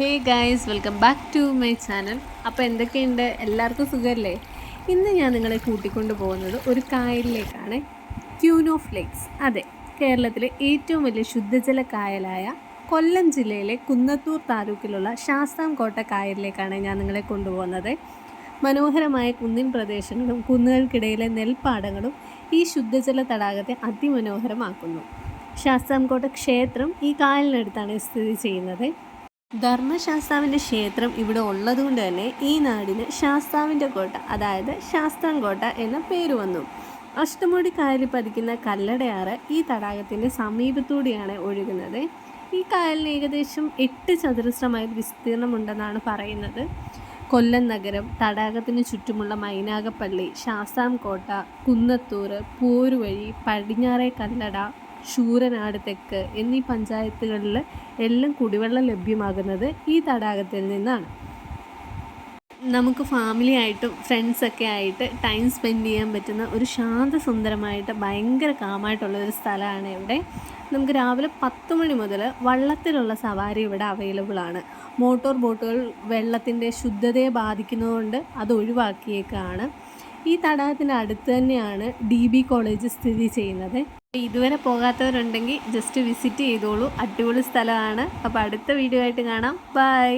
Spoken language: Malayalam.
Hey guys welcome back to my channel അപ്പോൾ എന്തൊക്കെയുണ്ട്? എല്ലാവർക്കും സുഖമല്ലേ ഇന്ന് ഞാൻ നിങ്ങളെ കൂട്ടിക്കൊണ്ട് പോകുന്നത് ഒരു കായലിലേക്കാണ്. ക്യൂൻ ഓഫ് ലേക്സ് അതെ കേരളത്തിലെ ഏറ്റവും വലിയ ശുദ്ധജല കായലായ കൊല്ലം ജില്ലയിലെ കുന്നത്തൂർ താലൂക്കിലുള്ള ശാസ്താംകോട്ട കായലിലേക്കാണ് ഞാൻ നിങ്ങളെ കൊണ്ടുപോകുന്നത്. മനോഹരമായ കുന്നിൻ പ്രദേശങ്ങളും കുന്നുകൾക്കിടയിലെ നെൽപ്പാടങ്ങളും ഈ ശുദ്ധജല തടാകത്തെ അതിമനോഹരമാക്കുന്നു. ശാസ്താംകോട്ട ക്ഷേത്രം ഈ കായലിനടുത്താണ് സ്ഥിതി ചെയ്യുന്നത്. ധർമ്മശാസ്താവിന്റെ ക്ഷേത്രം ഇവിടെ ഉള്ളതുകൊണ്ട് തന്നെ ഈ നാടിന് ശാസ്താവിന്റെ കോട്ട അതായത് ശാസ്താംകോട്ട എന്ന പേര് വന്നു. അഷ്ടമുടി കായലിൽ പതിക്കുന്ന കല്ലടയാറ് ഈ തടാകത്തിന്റെ സമീപത്തൂടെയാണ് ഒഴുകുന്നത്. ഈ കായലിന് ഏകദേശം എട്ട് ചതുരശ്ര വിസ്തീർണമുണ്ടെന്നാണ് പറയുന്നത്. കൊല്ലം നഗരം തടാകത്തിന് ചുറ്റുമുള്ള മൈനാഗപ്പള്ളി ശാസ്താംകോട്ട കുന്നത്തൂർ പോരുവഴി പടിഞ്ഞാറേ കല്ലട ശൂരനാട് തെക്ക് എന്നീ പഞ്ചായത്തുകളിൽ എല്ലാം കുടിവെള്ളം ലഭ്യമാകുന്നത് ഈ തടാകത്തിൽ നിന്നാണ്. നമുക്ക് ഫാമിലി ആയിട്ടും ഫ്രണ്ട്സൊക്കെ ആയിട്ട് ടൈം സ്പെൻഡ് ചെയ്യാൻ പറ്റുന്ന ഒരു ശാന്തസുന്ദരമായിട്ട് ഭയങ്കര കാമായിട്ടുള്ള ഒരു സ്ഥലമാണ് ഇവിടെ. നമുക്ക് രാവിലെ പത്ത് മണി മുതൽ വള്ളത്തിലുള്ള സവാരി ഇവിടെ അവൈലബിൾ ആണ്. മോട്ടോർ ബോട്ടുകൾ വെള്ളത്തിന്റെ ശുദ്ധതയെ ബാധിക്കുന്നതുകൊണ്ട് അത് ഒഴിവാക്കിയേക്കാണ്. ഈ തടാകത്തിന് അടുത്ത് തന്നെയാണ് ഡി ബി കോളേജ് സ്ഥിതി ചെയ്യുന്നത്. ഇതുവരെ പോകാത്തവരുണ്ടെങ്കിൽ ജസ്റ്റ് വിസിറ്റ് ചെയ്തോളൂ. അടിപൊളി സ്ഥലമാണ്. അപ്പോൾ അടുത്ത വീഡിയോ ആയിട്ട് കാണാം. ബൈ